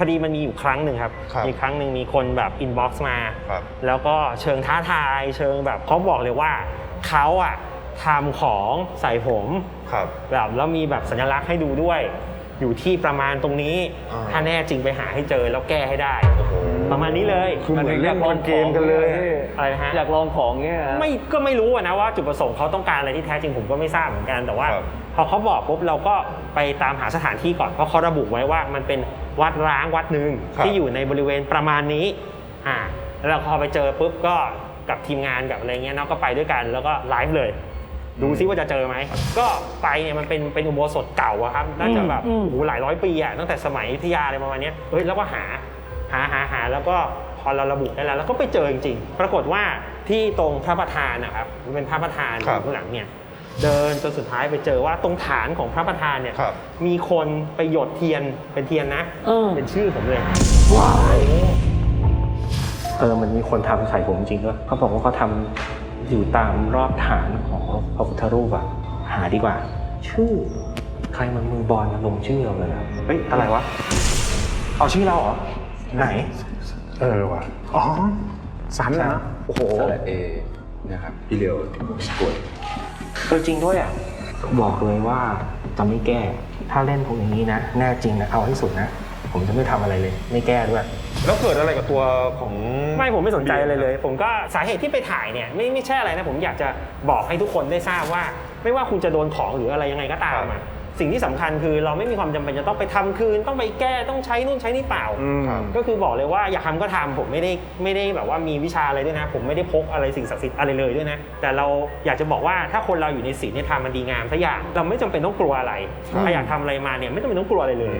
พอดีมันมีอยู่ครั้งหนึ่งครับ ครับมีครั้งหนึ่งมีคนแบบอินบ็อกซ์มา ครับแล้วก็เชิงท้าทาย เชิงแบบเขาบอกเลยว่าเขาอะทำของใส่ผมครับ แบบแล้วมีแบบสัญลักษณ์ให้ดูด้วย อยู่ที่ประมาณตรงนี้ อ่า ถ้าแน่จริงไปหาให้เจอแล้วแก้ให้ได้โอ้โห ประมาณนี้เลยคือเหมือนเล่นบอลเกมกันเลยอะไรนะฮะอยากลองของเงี้ยไม่ก็ไม่รู้อะนะว่าจุดประสงค์เขาต้องการอะไรที่แท้จริงผมก็ไม่ทราบเหมือนกันแต่ว่าครับพอเขาบอกปุ๊บเราก็ไปตามหาสถานที่ก่อนเพราะเขาระบุไว้ว่ามันเป็นวัดร้างวัดหนึ่งครับที่อยู่ในบริเวณประมาณนี้อ่าแล้วเราพอไปเจอปุ๊บก็กับทีมงานกับอะไรเงี้ยเนาะก็ไปด้วยกันแล้วก็ไลฟ์เลยดูซิว่าจะเจอไหม ก็ไปเนี่ยมันเป็นเป็นอุโบสถเก่าอะครับ น่าจะแบบอืมโอ้โหหลายร้อยปีอะตั้งแต่สมัยอยุธยาอะไรประมาณเนี้ยเฮ้ยแล้วก็หา หาหาหาแล้วก็พอเราระบุได้แล้วแล้วก็ไปเจอจริงๆ ปรากฏว่าที่ตรงพระประธานนะครับมันเป็นพระประธานอครับยู่ข้างหลังเนี่ยเดินจนสุดท้ายไปเจอว่าตรงฐานของพระประธานเนี่ยครับ มีคนไปหยดเทียนเป็นเทียนนะเออ เป็นชื่อผมเลยว้ายเออ มันมีคนทำใส่ผมจริงด้วยเขาบอกว่าเขาทำอยู่ตามรอบฐานของพระพุทธรูปอะหาดีกว่า ชื่อ ใครมันมือบอลมาลงชื่อเราเลยอะเฮ้ย อะไรวะ เอาชื่อเราเหรอ ไหน เออว่ะ อ๋อ สันนะ โอ้โหสระเอนะครับ พี่เลียวสกดเออจริงด้วยอะ บอกเลยว่าจะไม่แก้ ถ้าเล่นผมอย่างนี้นะ แน่จริงนะ เอาให้สุดนะ ผมจะไม่ทำอะไรเลย ไม่แก้ด้วย แล้วเกิดอะไรกับตัวของ ไม่ผมไม่สนใจอะไรเลย ผมก็สาเหตุที่ไปถ่ายเนี่ยไม่ไม่ใช่อะไรนะ ผมอยากจะบอกให้ทุกคนได้ทราบว่า ไม่ว่าคุณจะโดนของหรืออะไรยังไงก็ตามอะ สิ่งที่สำคัญคือเราไม่มีความจำเป็นจะต้องไปทำคืน ต้องไปแก้ต้องใช้นู่นใช้นี่เปล่าอืมครับก็คือบอกเลยว่าอยากทำก็ทำผมไม่ได้ไม่ได้แบบว่ามีวิชาอะไรด้วยนะ ผมไม่ได้พกอะไรสิ่งศักดิ์สิทธิ์อะไรเลยด้วยนะ แต่เราอยากจะบอกว่าถ้าคนเราอยู่ในศีลเนี่ยทำมันดีงามสักอย่างเราไม่จำเป็นต้องกลัวอะไรถ้าอยากทำอะไรมาเนี่ยไม่จำเป็นต้องกลัวอะไรเลย